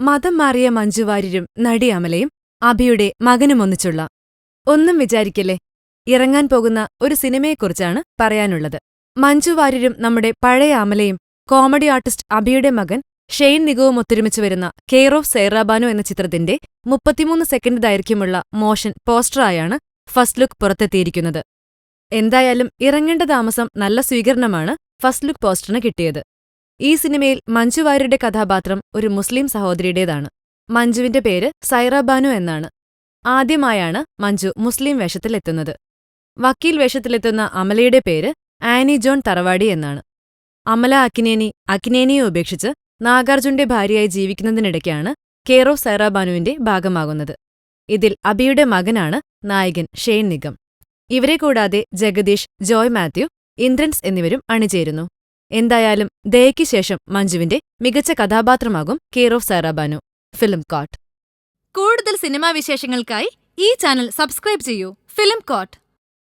മതം മാറിയ മഞ്ജുവാര്യരും നടി അമലയും അഭിയുടെ മകനും ഒന്നിച്ചുള്ള ഒന്നും വിചാരിക്കല്ലേ? ഇറങ്ങാൻ പോകുന്ന ഒരു സിനിമയെക്കുറിച്ചാണ് പറയാനുള്ളത്. മഞ്ജു വാര്യരും നമ്മുടെ പഴയ അമലയും കോമഡി ആർട്ടിസ്റ്റ് അഭിയുടെ മകൻ ഷെയ്ൻ നിഗവും ഒത്തൊരുമിച്ച് വരുന്ന കെയർ ഓഫ് സൈറാബാനു എന്ന ചിത്രത്തിന്റെ മുപ്പത്തിമൂന്ന് സെക്കൻഡ് ദൈർഘ്യമുള്ള മോഷൻ പോസ്റ്ററായാണ് ഫസ്റ്റ് ലുക്ക് പുറത്തെത്തിയിരിക്കുന്നത്. എന്തായാലും ഇറങ്ങേണ്ട താമസം നല്ല സ്വീകരണമാണ് ഫസ്റ്റ് ലുക്ക് പോസ്റ്ററിന് കിട്ടിയത്. ഈ സിനിമയിൽ മഞ്ജു വാര്യരുടെ കഥാപാത്രം ഒരു മുസ്ലിം സഹോദരിയുടേതാണ്. മഞ്ജുവിന്റെ പേര് സൈറാബാനു എന്നാണ്. ആദ്യമായാണ് മഞ്ജു മുസ്ലിം വേഷത്തിലെത്തുന്നത്. വക്കീൽ വേഷത്തിലെത്തുന്ന അമലയുടെ പേര് ആനി ജോൺ തറവാടി എന്നാണ്. അമല അക്കിനേനി അക്കിനേനിയെ ഉപേക്ഷിച്ച് നാഗാർജുന്റെ ഭാര്യയായി ജീവിക്കുന്നതിനിടയ്ക്കാണ് കേറോ സൈറാബാനുവിന്റെ ഭാഗമാകുന്നത്. ഇതിൽ അബിയുടെ മകനാണ് നായകൻ ഷെയ്ൻ നിഗം. ഇവരെ കൂടാതെ ജഗദീഷ് ജോയ് മാത്യു ഇന്ദ്രൻസ് എന്നിവരും അണിചേരുന്നു. എന്തായാലും ദയയ്ക്ക് ശേഷം മഞ്ജുവിന്റെ മികച്ച കഥാപാത്രമാകും care of Sairabanu film court. കൂടുതൽ സിനിമാ വിശേഷങ്ങൾക്കായി ഈ ചാനൽ സബ്സ്ക്രൈബ് ചെയ്യൂ. Film court.